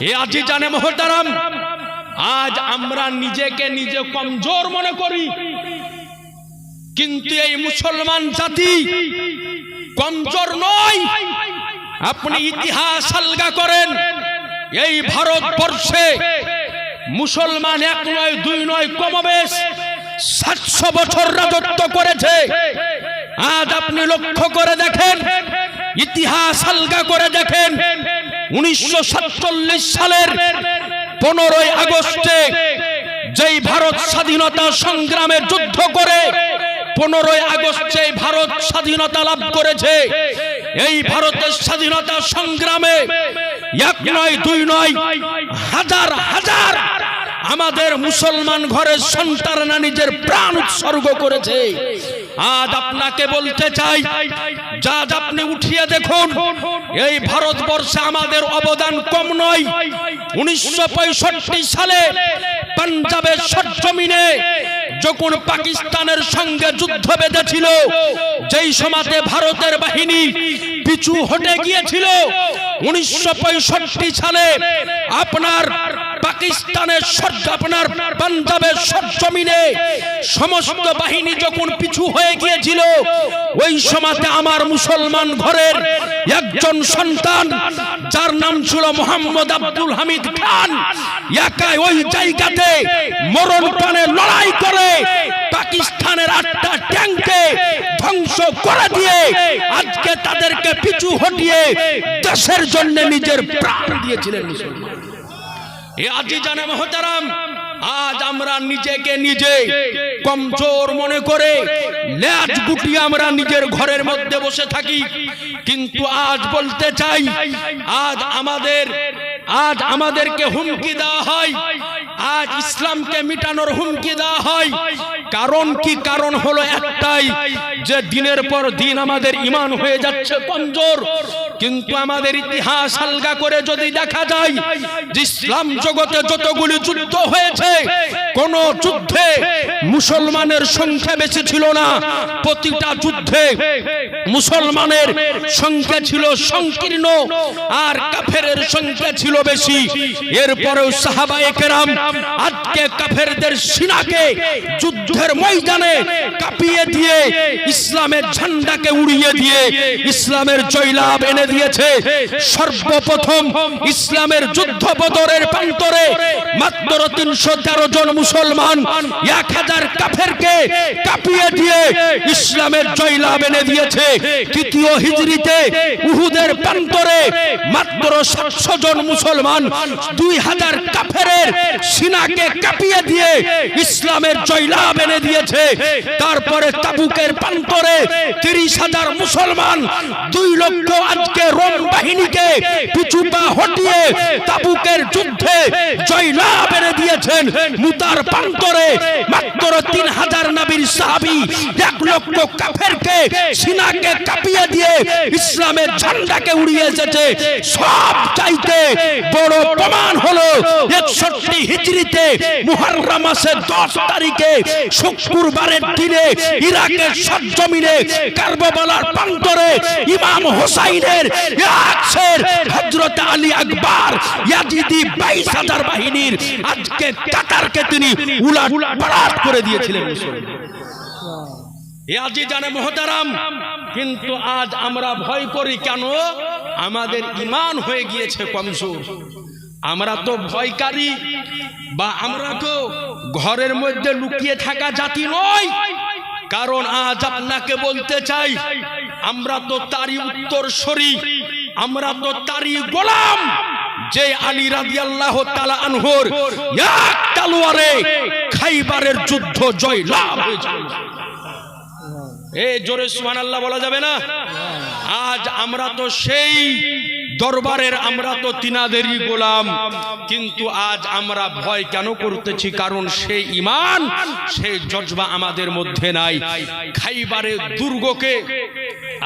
এ আজি জানে মহতারাম, আজ আমরা নিজেকে নিজে কমজোর মনে করি। কিন্তু এই মুসলমান জাতি কমজোর নয়। আপনি ইতিহাস আলগা করেন, এই ভারতবর্ষে মুসলমান এক নয়, দুই নয় কমবেশ সাতশো বছর রাজত্ব করেছে। আজ আপনি লক্ষ্য করে দেখেন, ইতিহাস আলগা করে দেখেন উনিশশো সাতচল্লিশ সালের পনেরোই আগস্টে যেই ভারত স্বাধীনতা সংগ্রামে যুদ্ধ করে পনেরোই আগস্ট ভারত স্বাধীনতা লাভ করেছে, এই ভারতের স্বাধীনতা সংগ্রামে এক নয়, দুই নয়, হাজার হাজার আমাদের মুসলমান ঘরের সন্তানরা নিজের প্রাণ উৎসর্গ করেছে। আজ আপনাকে বলতে চাই যা আপনি উঠিয়ে দেখুন, এই ভারতবর্ষে আমাদের অবদান কম নয়। উনিশশো সালে পাঞ্জাবের সরজমিনে যখন পাকিস্তানের সঙ্গে যুদ্ধ বেঁধেছিল, যেই সমাজে ভারতের বাহিনী পিছু হটে গিয়েছিল, উনিশশো পঁয়ষট্টি সালে আপনার পাকিস্তানের আপনার পাঞ্জাবের সরজমিনে সমস্ত বাহিনী যখন পিছু হয়ে গিয়েছিল, ওই সমাজে আমার মুসলমান ঘরের একজন সন্তান, যার নাম ছিল মোহাম্মদ আব্দুল হামিদ খান, একাই ওই জায়গাতে মরণ প্রাণে লড়াই করে পাকিস্তানের আটটা ট্যাঙ্কে ধ্বংস করে দিয়ে আজকে তাদেরকে পিছু হটিয়ে দেশের জন্য নিজের প্রাণ দিয়েছিলেন মুসলমান। আজি আজ আমরা নিজেকে নিজে কমজোর মনে করে ল্যাচ গুটি আমরা নিজের ঘরের মধ্যে বসে থাকি। কিন্তু আজ বলতে চাই, আজ আমাদের, আজ আমাদেরকে হুমকি দেওয়া হয়, আজ ইসলামকে মিটানোর হুমকি দেওয়া হয় কারণ কি কারণ হলো একটাই, যে দিনের পর দিন আমাদের ইমান হয়ে যাচ্ছে কমজোর। কিন্তু আমাদের ইতিহাস আলগা করে যদি দেখা যায়, যে ইসলাম জগতে যতগুলি যুদ্ধ হয়েছে, কোন যুদ্ধে মুসলমানের সংখ্যা বেশি ছিল না, প্রতিটা যুদ্ধে মুসলমানের সংখ্যা ছিল সংকীর্ণ আর কাফেরের সংখ্যা ছিল বেশি। এরপরেও সাহাবায়ে কেরাম আজকে কাফেরদের সিনাকে যুদ্ধের ময়দানে কাঁপিয়ে দিয়ে ইসলামের ঝান্ডাকে উড়িয়ে দিয়ে ইসলামের জয়লাভ এনে দিয়েছে। সর্বপ্রথম ইসলামের যুদ্ধ বদরের প্রান্তরে মাত্র তিনশো তেরো জন মুসলমান এক হাজার কাফেরকে কাঁপিয়ে দিয়ে ইসলামের জয়লাভ এনে দিয়েছে। তৃতীয় হিজরিতে উহুদের প্রান্তরে মাত্র সাতশো জন মুসলমান দুই হাজার কাফেরের সিনাকে কাঁপিয়ে দিয়ে ইসলামের জয়লাভ এনে দিয়েছে। তারপরে তাবুকের প্রান্তরে তিরিশ হাজার মুসলমান, দুই লক্ষ আজকে রোম বাহিনীকে পিছু পা হটিয়ে তাবুকের যুদ্ধে জয়লাভ এনে দিয়েছেন। মুতার প্রান্তরে মাত্র তিন হাজার নবীর সাহাবি এক লক্ষ কাফেরকে সিনাকে কাঁপিয়ে দিয়ে ইসলামের ঝান্ডাকে উড়িয়ে এসেছে। সব চাইতে বড় প্রমাণ হলো একষট্টি হিজড়িতে মুহররম মাসের দশ তারিখে শুক্রবারের দিনে, ইরাকের সরজমিনে, কারবালার প্রান্তরে, ইমাম হোসাইনের হজরত আলী আকবর ইয়াজিদি বাইশ হাজার বাহিনীর আজকে কাতারকে তিনি উলাট পালাট করে দিয়েছিলেন আজি জানে মহতারাম, কিন্তু আজ আমরা ভয় করি কেন? আমাদের ইমান হয়ে গিয়েছে কমজোর। আমরা তো ভয়কারী বা আমরা তো ঘরের মধ্যে লুকিয়ে থাকা জাতি নয় কারণ আজ আপনাকে বলতে চাই, আমরা তো তারই উত্তর সরি আমরা তো তারই গোলাম। যে আলী রাজি আল্লাহ তালা আনহর তালোয়ারে খাইবারের যুদ্ধ জয় লাভ এ জোরে সুহান আল্লাহ বলা যাবে না? আজ আমরা তো সেই দরবারের আমরা তো তিনাদেরই গোলাম। কিন্তু আজ আমরা ভয় কেন করতেছি? কারণ সেই ইমান সেই জজবা আমাদের মধ্যে নাই। খাইবারের দুর্গকে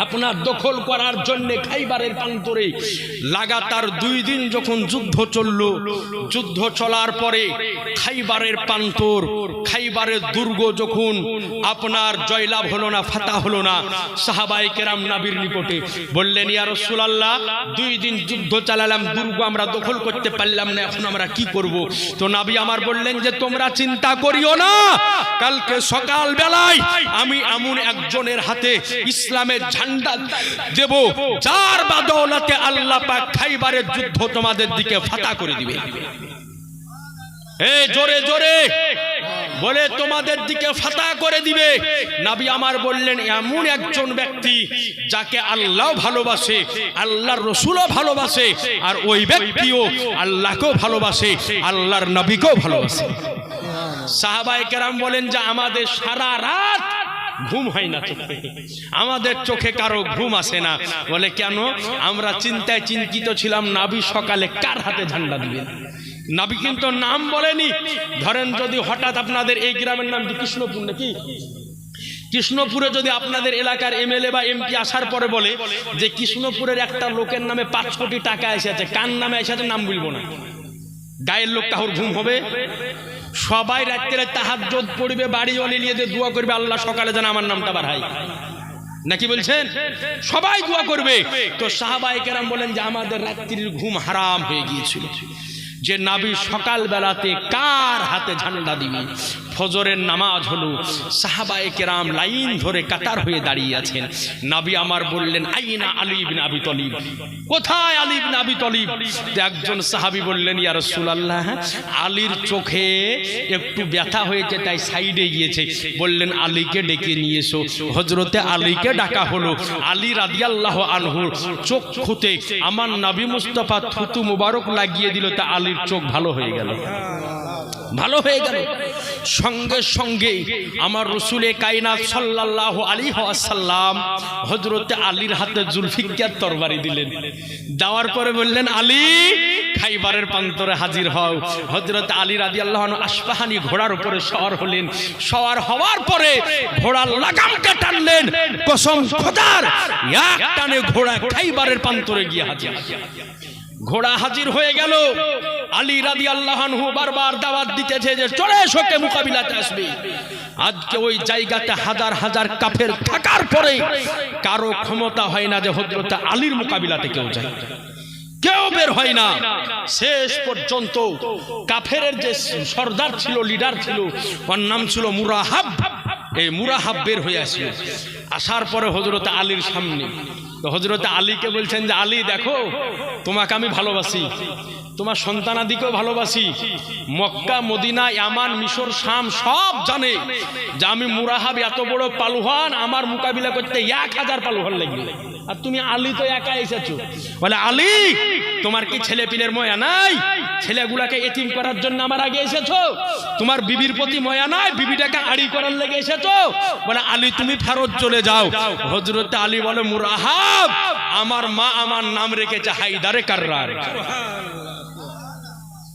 আপনার দখল করার জন্য খাইবারের প্রান্তরে লাগাতার দুই দিন যখন যুদ্ধ চলল, যুদ্ধ চলার পরে খাইবারের প্রান্তর, খাইবারের দুর্গ যখন আপনার জয়লাভ হলো না, ফাতা হলো না সাহাবাই কেরাম নাবির নিকটে বললেন, ইয়া রাসূলুল্লাহ, দুই দিন যুদ্ধ চালালাম, দুর্গ আমরা দখল করতে পারলাম না, এখন আমরা কি করব? তো নাবি আমার বললেন যে, তোমরা চিন্তা করিও না, কালকে সকাল বেলায় আমি এমন একজনের হাতে ইসলামের দেব, যার বাদৌলতে আল্লাহ পাক খাইবারের যুদ্ধ তোমাদের দিকে ফাতা করে দিবে। জোরে জোরে। বলে তোমাদের দিকে ফাতা করে দিবে। নাবি আমার বললেন, এমন একজন ব্যক্তি যাকে আল্লাহ ভালোবাসে, আল্লাহর রসুলও ভালোবাসে, আর ওই ব্যক্তিও আল্লাহকেও ভালোবাসে, আল্লাহর নবীকেও ভালোবাসে। সাহাবাই কেরাম বলেন যে, আমাদের সারা রাত ঘুম হয় না চোখে আমাদের চোখে কারও ঘুম আসে না। বলে, কেন? আমরা চিন্তায় চিন্তিত ছিলাম। নাবি সকালে কার হাতে ঝান্ডা দিবেন নাবি কিন্তু নাম বলেনি। ধরেন যদি হঠাৎ আপনাদের এই গ্রামের নাম কৃষ্ণপুর নাকি? কৃষ্ণপুরে যদি আপনাদের এলাকার এমএলএ বা এমপি আসার পরে বলে যে কৃষ্ণপুরের একটা লোকের নামে পাঁচ কোটি টাকা এসেছে, কার নামে এসেছে নাম বলব না। গায়ের লোক কাহুর ঘুম হবে? সবাই রাত্রে যোধ পড়বে, বাড়ি অলি নিয়ে দিয়ে করবে, আল্লাহ সকালে যেন আমার নামটা বাড়াই নাকি বলছেন? সবাই দোয়া করবে। তো সাহাবাই কেরাম বলেন যে, আমাদের রাত্রির ঘুম হারাম হয়ে গিয়েছিল। যে নাবি সকাল বেলাতে কার হাতে ঝান্ডা দিবি? ফজরের নামাজ হলো। সাহাবায়ে কেরাম লাইন ধরে কাতার হয়ে দাঁড়িয়ে আছেন। নাবি আমার বললেন, আইনা আলী বিন আবি তলিব। কোথায় আলী বিন আবি তলিব? একজন সাহাবি বললেন, ইয়া রাসূলুল্লাহ, আলীর চোখে একটু ব্যথা হয়েছে, তাই সাইডে গিয়েছে। বললেন, আলীকে ডেকে নিয়ে এসো। হজরতে আলীকে ডাকা হলো। আলী রাদিয়াল্লাহু আনহুর চোখ খুঁতে আমার নবী মুস্তফা থুতু মুবারক লাগিয়ে দিল, তা আলীর চোখ ভালো হয়ে গেল। ভালো হয়ে গেল। সঙ্গে সঙ্গে আমার রসুলে কাইনাত সাল্লাহ আলী সাল্লাম হজরতে আলীর হাতে জুলফিকার তরবারি দিলেন। দেওয়ার পরে বললেন, আলী, খাইবারের প্রান্তরে হাজির হও। হজরত আলী রাজি আল্লাহ আসপাহানি ঘোড়ার উপরে সওয়ার হলেন। সওয়ার হওয়ার পরে ঘোড়ার লাগামটা টানলেন কসম খোদার, এক টানে ঘোড়া খাইবারের প্রান্তরে গিয়ে হাজির। ঘোড়া হাজির হয়ে গেল। আলী রাদি আল্লাহানহু বারবার দাওয়াত দিতেছে যে, চলে এসোকে মোকাবিলাতে আসবে। আজকে ওই জায়গাতে হাজার হাজার কাফের থাকার পরে কারও ক্ষমতা হয় না যে হজরত আলীর মোকাবিলাতে কেউ যায়। কেউ বের হয় না। শেষ পর্যন্ত কাফের যে সর্দার ছিল, লিডার ছিল, ওর নাম ছিল মুরাহাব। এই মুরাহাব বের হয়ে আসলো। আসার পরে হজরত আলীর সামনে তো হজরত আলীকে বলছেন যে আলী দেখো তোমাকে আমি ভালোবাসি। তোমার সন্তানাদিকেও ভালোবাসি। মক্কা, মদিনা, ইয়ামান, মিশর, শাম, সব জানে যে আমি মুরাহাব এত বড় পালুহান, আমার মোকাবিলা করতে এক হাজার পালুহান লাগবে। আর তুমি আলী তো একা এসেছ। বলে, আলী, তোমার কি ছেলে পিলের ময়া নাই? ছেলেগুলাকে এতিম করার জন্য আমার আগে এসেছ? তোমার বিবির প্রতি ময়া নাই? বিবিটাকে আড়ি করার লেগে এসেছ? বলে, আলী, তুমি ফেরত চলে যাও। হজরত আলী বলে, মুরাহাব, আমার মা আমার নাম রেখেছে হাইদারে কার্রার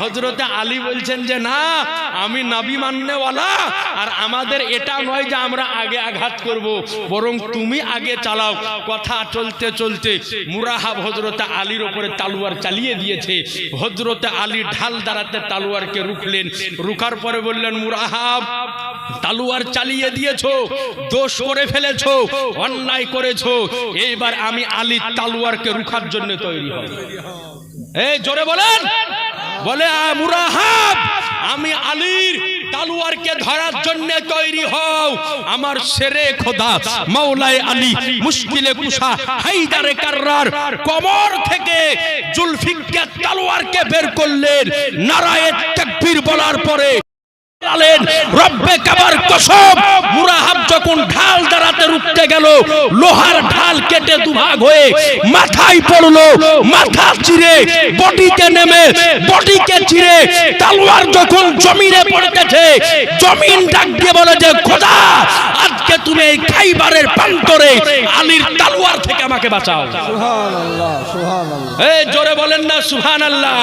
হজরত আলী বলছেন যে, না, আমি নাবি মান্যওয়ালা আর আমাদের এটা নয় যে আমরা আগে আঘাত করব, বরং তুমি আগে চালাও। কথা চলতে চলতে মুরাহাব হজরতে আলীর ওপরে তালুয়ার চালিয়ে দিয়েছে। হজরতে আলী ঢাল দাঁড়াতে তালুয়ারকে রুখলেন। রুখার পরে বললেন, মুরাহাব, তালুয়ার চালিয়ে দিয়েছ, দোষ করে ফেলেছো, অন্যায় করেছ। এইবার আমি আলী তালুয়ারকে রুখার জন্য তৈরি হব। এই জোরে বলেন। বলে মুরাহাব, আমি আলীর তালুয়ারকে ধরার জন্য তৈরি হও। আমার সেরে খোদা, মাওলায় আলী, মুশকিলে কুশা হাইদারে কার্রার কমর থেকে জুলফিকার তালুয়ারকে বের করলেন। নারায়ের তাকবীর বলার পরে লোহার ঢাল কেটে দুভাগ হয়ে মাথায় পড়ল, মাথা চিরে বডিতে নেমে, বডিকে চিরে তালোয়ার যখন জমিনে পড়তেছে, জমিন ডাক দিয়ে বলে যে, খোদা আজকে তুমি এই খাইবারের প্রান্তরে আলীর তালোয়ার থেকে আমাকে বাঁচাও। এই জোরে বলেন না সুহান আল্লাহ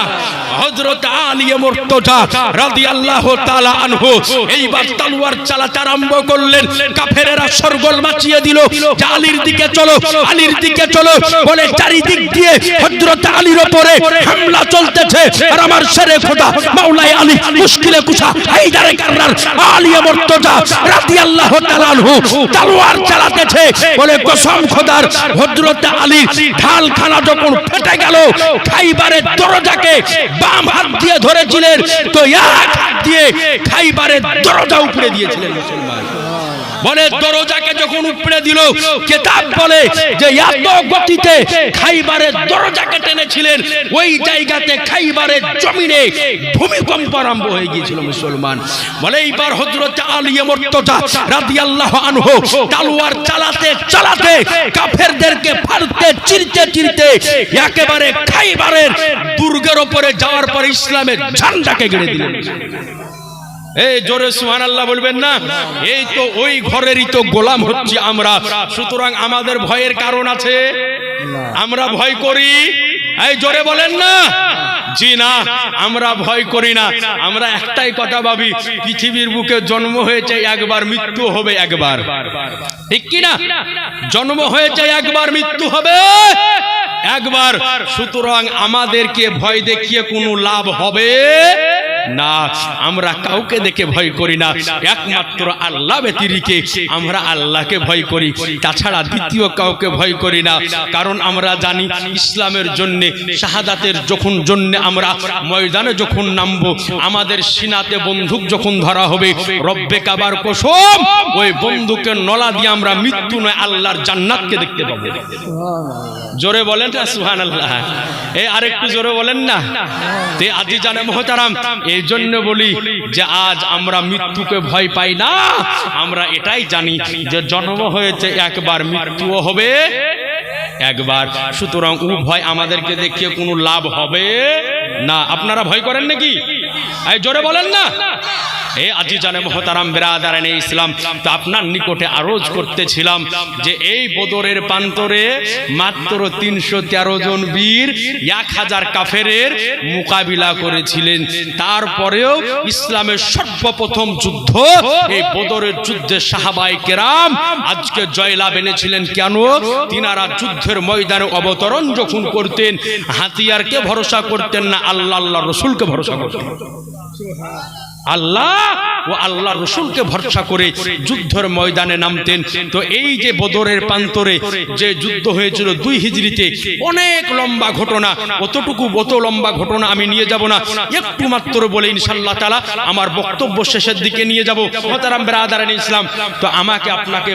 হযরত আলী মুর্তজা রাদিয়াল্লাহু তাআলা আনহু এইবার তলোয়ার চালাতে আরম্ভ করলেন। কাফেরেরা সরগোল মাচিয়ে দিল। যে আলীর দিকে চলো আলীর দিকে চলো বলে চারিদিক দিয়ে হযরত আলীর উপরে হামলা চলতেছে। আর আমার শেরে খোদা মাওলাই আলী মুশকিলে কুশা হায়দারে কাররার আলী মুর্তজা রাদিয়াল্লাহু তাআলা আনহু তলোয়ার চালাতেছে। বলে কসম খোদার হযরত আলী ঢালখানা যখন ফেটে গেল খাইবারের দরজাকে বাম হাত দিয়ে ধরেছিলেন, তো এক হাত দিয়ে খাইবারের দরজা উপরে দিয়েছিলেন মুসলমান। বলে দরজাকে যখন উপরে দিল, কেতাব বলে যে এত গতিতে খাইবারের দরজাকে টেনেছিলেন, ওই জায়গাতে খাইবারের জমিনে ভূমিকম্প আরম্ভ হয়ে গিয়েছিল মুসলমান। বলে এইবার হযরত আলী মুর্তজা রাদিয়াল্লাহু আনহু তালোয়ার চালাতে চালাতে কাফেরদেরকে ফাড়তে চিরতে চিরতে একেবারে খাইবারের দুর্গের উপরে যাওয়ার পর ইসলামের ঝান্ডাকে গেড়ে দিলেন। এই জোরে সুহান আল্লাহ বলবেন না? এই তো ওই ঘরেরই তো গোলাম হচ্ছি আমরা। সুতরাং আমাদের ভয়ের কারণ আছে। আমরা ভয় করি। এই জোরে বলেন না। জি না, আমরা ভয় করি না। আমরা একটাই কথা ভাবি, পৃথিবীর বুকে জন্ম হয়েছে, একবার মৃত্যু হবে একবার। ঠিক কি না? জন্ম হয়েছে, একবার মৃত্যু হবে, একবার। সুতরাং আমাদেরকে ভয় দেখিয়ে কোনো লাভ হবে? না আমরা কাউকে দেখে ভয় করি না। একমাত্র আল্লাহ ব্যতিরিকে আমরা আল্লাহকে ভয় করি। তাছাড়া দ্বিতীয় কাউকে ভয় করি না। কারণ আমরা জানি ইসলামের জন্য, শাহাদাতের যখন জন্য আমরা ময়দানে যখন নামবো, আমাদের সিনাতে বন্দুক যখন ধরা হবে, রব্বে কাবার কোসম, ওই বন্দুকের নলা দিয়ে আমরা মৃত্যু নয়, আল্লাহর জান্নাতকে দেখতে পাবো। জোরে বলেন না সুহান আল্লাহ এই আরেকটু জোরে বলেন না। তে আজি জানে মহতারাম, এই জন্য বলি যে আজ আমরা মৃত্যুকে ভয় পাই না। আমরা এটাই জানি যে জন্ম হয়েছে, একবার মৃত্যুও হবে, একবার। সুতরাং ও ভয় আমাদেরকে দেখিয়ে কোনো লাভ হবে না। আপনারা ভয় করেন নাকি? এই জোরে বলেন না। এ আজি জানে মহতারাম বেরাদারান ইসলাম, তো আপনার নিকটে আরজ করতেছিলাম যে এই বদরের প্রান্তরে মাত্র তিনশো তেরো জন বীর, এক হাজার কাফেরের মোকাবিলা করেছিলেন। তারপরেও ইসলামের সর্বপ্রথম যুদ্ধ, এই বদরের যুদ্ধে সাহাবাই কেরাম আজকে জয়লাভ এনেছিলেন কেন? তিনারা যুদ্ধের ময়দানে অবতরণ যখন করতেন, হাতিয়ারকে ভরসা করতেন না, আল্লাহ আল্লাহ রসুলকে ভরসা করতেন। আল্লাহ ও আল্লাহ রসুলকে ভরসা করে যুদ্ধের ময়দানে নামতেন। তো এই যে বদরের প্রান্তরে যে যুদ্ধ হয়েছিল দুই হিজড়িতে, অনেক লম্বা ঘটনা, অতটুকু অত লম্বা ঘটনা আমি নিয়ে যাব না। একটু মাত্র বলে ইনশাল্লাহ তালা আমার বক্তব্য শেষের দিকে নিয়ে যাব। মহতারাম বেরাদারান ইসলাম তো আমাকে আপনাকে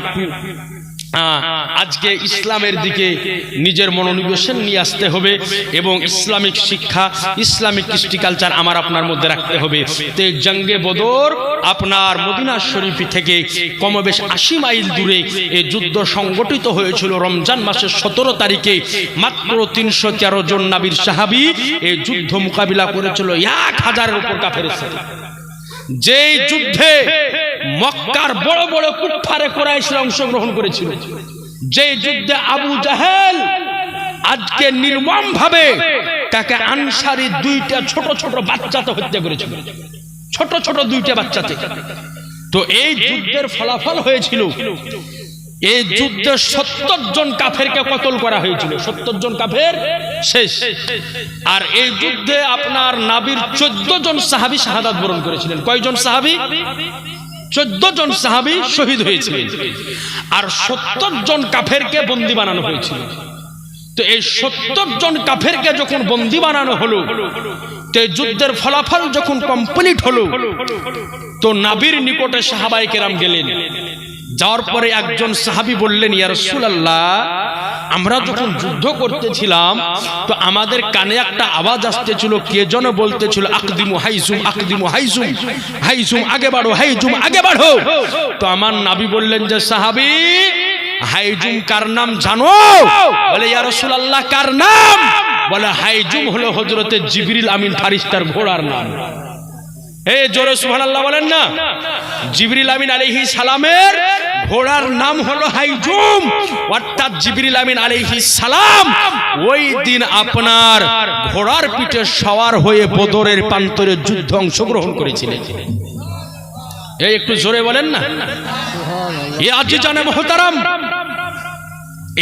আজকে ইসলামের দিকে নিজের মনোনিবেশন নিয়ে আসতে হবে এবং ইসলামিক শিক্ষা, ইসলামিক কৃষ্টি কালচার আমার আপনার মধ্যে রাখতে হবে। তে জঙ্গে বদর আপনার মদিনা শরীফ থেকে কমবেশ আশি মাইল দূরে এই যুদ্ধ সংগঠিত হয়েছিল রমজান মাসের সতেরো তারিখে। মাত্র তিনশো তেরো জন নাবির সাহাবি এই যুদ্ধ মোকাবিলা করেছিল, এক হাজারের উপর কাফের যেই যুদ্ধে মক্কার বড় বড় কুফারে কোরাইশরা অংশগ্রহণ করেছিল। যে যুদ্ধে আবু জাহেল আজকে নির্মম ভাবে তাকে আনসারি দুইটা ছোট ছোট বাচ্চাতে হত্যা করেছিল। ছোট ছোট দুইটা বাচ্চাতে। তো এই যুদ্ধের ফলাফল হয়েছিল, এই যুদ্ধে সত্তর জন কাফেরকে কতল করা হয়েছিল। সত্তর জন কাফের শেষ। আর এই যুদ্ধে আপনার নাবির চোদ্দ জন সাহাবি শাহাদাত বরণ করেছিলেন। কয়জন সাহাবি? চোদ্দ জন সাহাবি শহীদ হয়েছিলেন। আর সত্তর জন কাফেরকে বন্দি বানানো হয়েছিল। তো এই সত্তর জন কাফেরকে যখন বন্দি বানানো হলো, তো এই যুদ্ধের ফলাফল যখন কমপ্লিট হলো, তো নাবির নিকটে সাহাবাই কেরাম গেলেন। যাওয়ার পরে একজন সাহাবি বললেন, ইয়া রাসূলুল্লাহ, আমরা যখন যুদ্ধ করতেছিলাম, তো আমাদের কানে একটা আওয়াজ আসতেছিল, কে যেন বলতেছিল, আকদিমু হাইজুম আকদিমু হাইজুম হাইজুম, আগে বাড়ো, হাইজুম, আগে বাড়ো। তো আমার নাবি বললেন যে, সাহাবি, হাইজুম কার নাম জানো? বলে, ইয়া রাসূলুল্লাহ, কার নাম? বলে, হাইজুম হলো হযরতে জিবরিল আমিন ফারিস্তার ঘোড়ার নাম। এই জোরে সুবহানাল্লাহ বলেন না। জিবরিল আমিন আলাইহিস সালামের ঘোড়ার নাম হলো হাইজুম। অর্থাৎ জিবরিল আমিন আলাইহিস সালাম, ওই দিন আপনার ঘোড়ার পিঠে সওয়ার হয়ে বদরের প্রান্তরে যুদ্ধ অংশগ্রহণ করেছিলেন। এই একটু জোরে বলেন না। এ আজি জানে মহতারাম,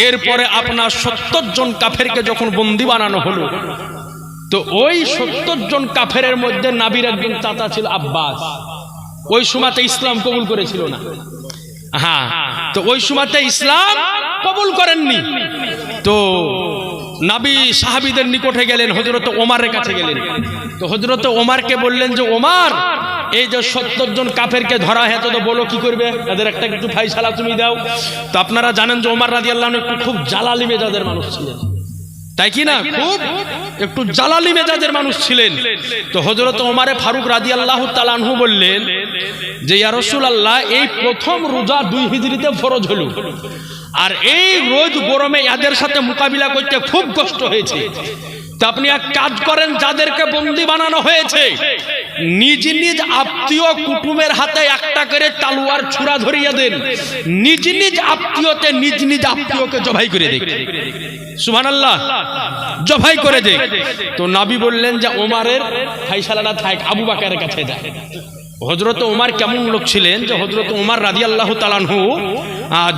এরপরে আপনার সত্তর জন কাফেরকে যখন বন্দি বানানো হলো তো ওই সত্তর জন কাফেরের মধ্যে নাবির একজন চাচা ছিল আব্বাস। ওই সময়তে ইসলাম কবুল করেছিল না। হ্যাঁ তো ওই সময়তে ইসলাম কবুল করেননি। তো নাবি সাহাবিদের নিকটে গেলেন হজরত ওমারের কাছে গেলেন। তো হজরত ওমারকে বললেন যে, ওমার, এই যে সত্তর জন কাফেরকে ধরা হেতো তো বলো কি করবে? তাদের একটা একটু ফাইসালা তুমি দাও। তো আপনারা জানেন যে ওমার রাজি আল্লাহ একটু খুব জালালি মেজাজের মানুষ ছিলেন। তাই কি না? খুব একটু জালালি মেজাজের মানুষ ছিলেন। তো হজরত ওমারে ফারুক রাজি আল্লাহ তালানহু বললেন যে ইয়ারসুল আল্লাহ এই প্রথম রোজা দুই হিজড়িতে ফরজ হলো। আর এই রোজ গরমে এদের সাথে মোকাবিলা করতে খুব কষ্ট হয়েছে। তা আপনি এক কাজ করেন যাদেরকে বন্দি বানানো হয়েছে নিজ নিজ আত্মীয় কুটুমের হাতে একটা করে তালুয়ার ছুরা ধরিয়ে দেন। নিজ নিজ আত্মীয়তে নিজ নিজ আত্মীয়কে জবাই করে দেখ। সুমান আল্লাহ জবাই করে দে তো নাবি বললেন যে, ওমারের ফাইসালাটা থাক, আবু বাকারের কাছে যায় হজরত ওমার কেমন লোক ছিলেন যে হজরত ওমার রাজি আল্লাহ তালানহু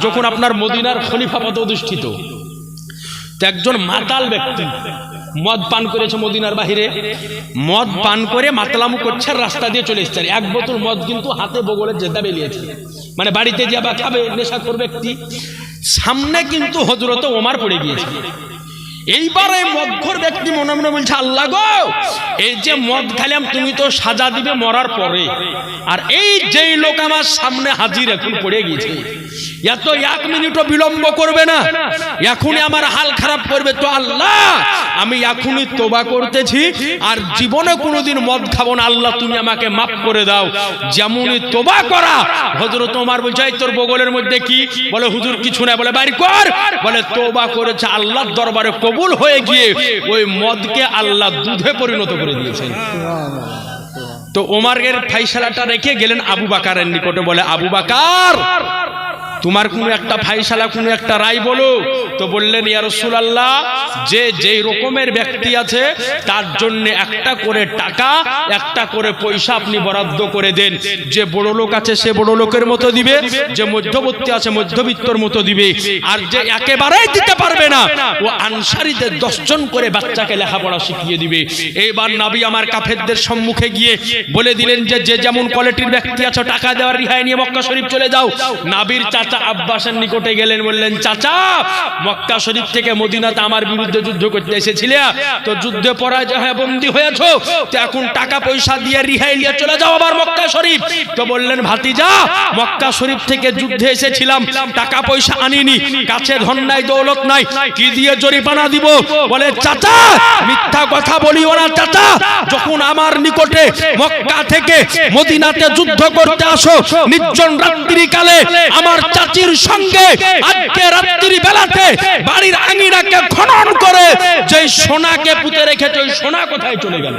যখন আপনার মদিনার খলিফা পদে অধিষ্ঠিত একজন মাতাল ব্যক্তি মদ পান করেছে মদিনার বাহিরে। মদ পান করে মাতলামু করছে, রাস্তা দিয়ে চলে এসছে। এক বোতল মদ কিন্তু হাতে বগলে জেদা বেরিয়েছে। মানে বাড়িতে যাবা খাবে, নেশা করবে একটি। সামনে কিন্তু হজরত ওমার পড়ে গিয়েছে। এইবারে মদঘর ব্যক্তি মনে মনে বলছে, আল্লাহ গো, এই যে মদ খাইলাম তুমি তো সাজা দিবে মরার পরে। আর এই যেই লোক আমার সামনে হাজির এখন পড়ে গিয়েছে। এত এক মিনিটও বিলম্ব করবে না। এখনই আমার হাল খারাপ করবে তো আল্লাহ। আমি এখনই তোবা করতেছি আর জীবনে কোনোদিন মদ খাব না। আল্লাহ, তুমি আমাকে মাফ করে দাও। যেমনই তোবা করা হজরত তোমার "এই তোর বগলের মধ্যে কি? বলে, হুজুর, কিছু না। বলে বাড়ি কর। বলে, তোবা করেছে আল্লাহর দরবারে কবুল হয়ে গিয়ে ওই মদকে আল্লাহ দুধে পরিণত করে দিয়েছেন। তো ওমারের ফাইসালাটা রেখে গেলেন আবু বাকারের নিকটে। বলে, আবু বাকার তোমার কোনো একটা ফাইসালা, কোনো একটা রায় বলো। তো বললেন, ইয়া রাসূলুল্লাহ, যে যেই রকমের ব্যক্তি আছে, তার জন্য একটা করে টাকা, একটা করে পয়সা আপনি বরাদ্দ করে দেন। যে বড় লোক আছে, সে বড় লোকের মতো দিবে। যে মধ্যবর্তী আছে, মধ্যবিত্তর মতো দিবে। আর যে একেবারেই দিতে পারবে না, ও আনসারীদের দশজন করে বাচ্চাকে লেখাপড়া শিখিয়ে দিবে। এইবার নাবি আমার কাফেরদের সম্মুখে গিয়ে বলে দিলেন যে যে যেমন কোয়ালিটির ব্যক্তি আছে, টাকা দেওয়ার রিহাই নিয়ে মক্কা শরীফ চলে যাও। নাবির চাচা আব্বাসের নিকটে গেলেন, বললেন, চাচা, মক্কা শরীফ থেকে মদিনাতে আমার বিরুদ্ধে যুদ্ধ করতে এসেছিলে। তো যুদ্ধে পরাজয় হয়ে বন্দী হয়েছো, তো এখন টাকা পয়সা দিয়ে রিহাই নিয়ে চলে যাও আবার মক্কা শরীফ। তো বললেন, ভাতিজা, মক্কা শরীফ থেকে যুদ্ধে এসেছিলাম, টাকা পয়সা আনিনি, কাছে ধন নাই দৌলত নাই, কি দিয়ে জরিপানা দিব? বলে, চাচা, মিথ্যা কথা বলিও না, চাচা, যখন আমার নিকটে মক্কা থেকে মদিনাতে যুদ্ধ করতে আসো, নির্জন রাত্রি কালে আমার চাচির সঙ্গে আজকে রাত্রি বেলাতে বাড়ির আঙিনাকে খনন করে যে সোনাকে পুঁতে রেখেছে ওই সোনা কোথায় চলে গেল?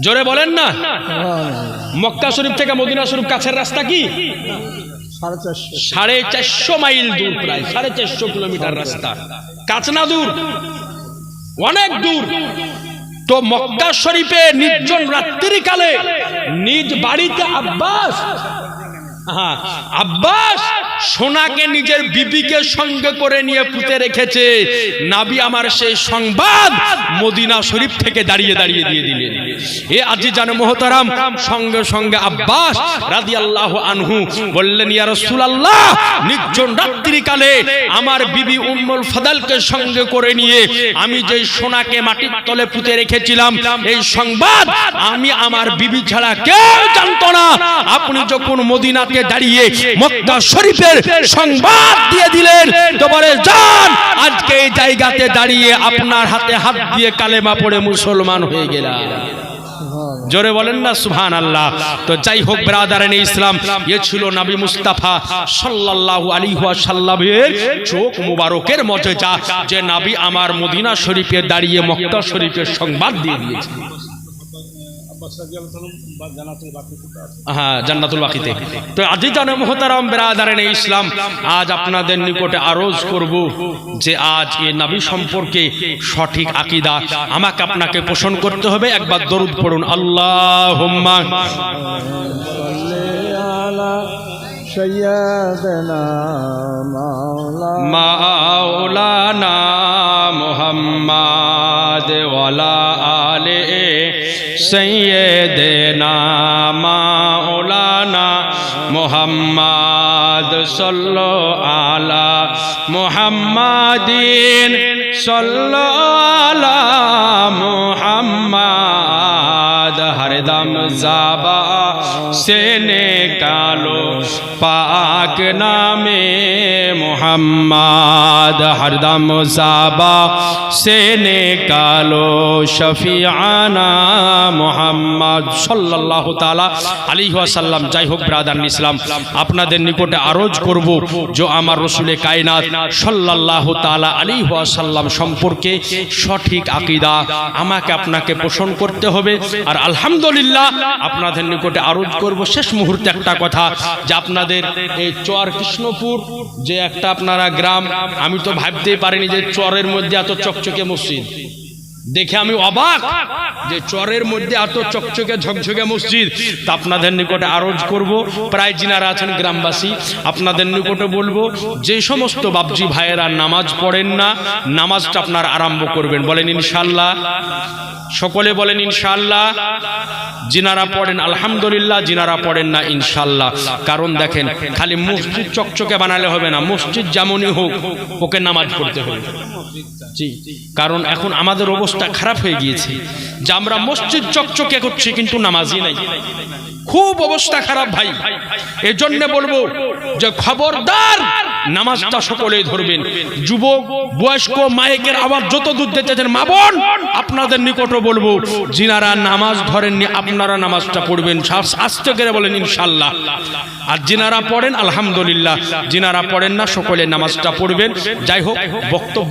জোরে বলেন না। মক্কা শরীফ থেকে মদিনা শরীফ কাছের রাস্তা কি? সাড়ে চারশো মাইল দূর প্রায়, সাড়ে চারশো কিলোমিটার রাস্তা। কাচনা দূর? অনেক দূর। তো মক্কা শরীফে নির্জন রাত্রিকালে নিজ বাড়িতে আব্বাস আব্বাস, সোনাকে নিজের বিবিকে সঙ্গে করে নিয়ে পুঁতে রেখেছে। নাবি আমার সেই সংবাদ মদিনা শরীফ থেকে দাঁড়িয়ে দাঁড়িয়ে দিয়ে দিলেন। এ আজি জানে মোহতারাম, সঙ্গে সঙ্গে আব্বাস রাদিয়াল্লাহু আনহু বললেন, ইয়া রাসূলুল্লাহ, নির্জন রাত্রিকালে আমার বিবি উম্মুল ফাদালকে সঙ্গে করে নিয়ে আমি যে সোনাকে মাটির তলে পুঁতে রেখেছিলাম, এই সংবাদ আমি আমার বিবি ছাড়া কেউ জানতো না। আপনি যখন মদিনাতে দাঁড়িয়ে মক্কা শরীফের সংবাদ দিয়ে দিলেন তো বলে যান আজকে এই জায়গাতে দাঁড়িয়ে আপনার হাতে হাত দিয়ে কালেমা পড়ে মুসলমান হয়ে গেলাম। জোরে বলেন না সুহান আল্লাহ তো যাই হোক ব্রাদারান ইসলাম, এ ছিল নাবি মুস্তাফা সাল্লাল্লাহু হুয়া সাল্লাভের চোখ মুবারকের মজেজা যে নাবি আমার মদিনা শরীফে দাঁড়িয়ে মক্তা শরীফের সংবাদ দিয়ে দিয়েছে হ্যাঁ জান্নাতুল বাকিতে। তো আজি জানে মোহতারাম বেরাদারেন ইসলাম আজ আপনাদের নিকটে আরজ করব যে আজ এ নবী সম্পর্কে সঠিক আকিদা আমাকে আপনাকে পোষণ করতে হবে। একবার দরুদ পড়ুন আল্লাহ সৈয়দনা মাওলানা মোহাম্মদ ওয়ালা সৈয়দনা মাওলানা মোহাম্মদ সল্লো আলা মোহাম্মদিন সল্লো আলা মোহাম্মদ হরদম জাবা সেনে কালো পাক নামে মোহাম্মদ। হরদম জাবা সেনে কালো শফিয়ানা মোহাম্মদ সাল্লাল্লাহু তাআলা আলাইহি ওয়াসাল্লাম যাই হোক ব্রাদার ইসলাম আপনাদের নিকটে আরজ করব যে আমার রসুলে কায়নাত সাল্লাল্লাহু তাআলা আলাইহি ওয়াসাল্লাম সম্পর্কে সঠিক আকীদা আমাকে আপনাকে পোষণ করতে হবে। আর আলহামদুলিল্লাহ আপনাদের নিকটে আরজ করব শেষ মুহূর্তে একটা কথা, যে আপনাদের এই চর কৃষ্ণপুর যে একটা আপনারা গ্রাম আমি তো ভাবতেই পারিনি যে চরের মধ্যে এত চকচকে মসজিদ। দেখে আমি অবাক যে চরের মধ্যে এত চকচকে ঝকঝকে মসজিদ। তা আপনাদের নিকটে আরজ করব। প্রায় যিনারা আছেন গ্রামবাসী, আপনাদের নিকটে বলব, যে সমস্ত বাবজি ভাইয়েরা নামাজ পড়েন না, নামাজটা আপনার আরম্ভ করবেন। বলেন ইনশাল্লাহ সকলে বলেন ইনশাল্লাহ জিনারা পড়েন, আলহামদুলিল্লাহ জিনারা পড়েন না ইনশাল্লাহ কারণ দেখেন, খালি মসজিদ চকচকে বানালে হবে না। মসজিদ যেমনই হোক, ওকে নামাজ পড়তে হবে। জি, কারণ এখন আমাদের অবস্থা খারাপ হয়ে গিয়েছে। যে আমরা মসজিদ চকচকে করছি, কিন্তু নামাজই নাই। খুব অবস্থা খারাপ ভাই। এই জন্য বলব যে খবরদার নামাজটা সকলেই ধরবেন। যুবক, বয়স্ক, মায়েকের আওয়াজ যত দূর দিতেছেন মা বোন, আপনাদের নিকটও বলব, যিনারা নামাজ ধরেননি, আপনারা নামাজটা পড়বেন। আস্তে করে বলেন ইনশাল্লাহ আর যিনারা পড়েন, আলহামদুলিল্লাহ। যিনারা পড়েন না, সকলে নামাজটা পড়বেন। যাই হোক, বক্তব্য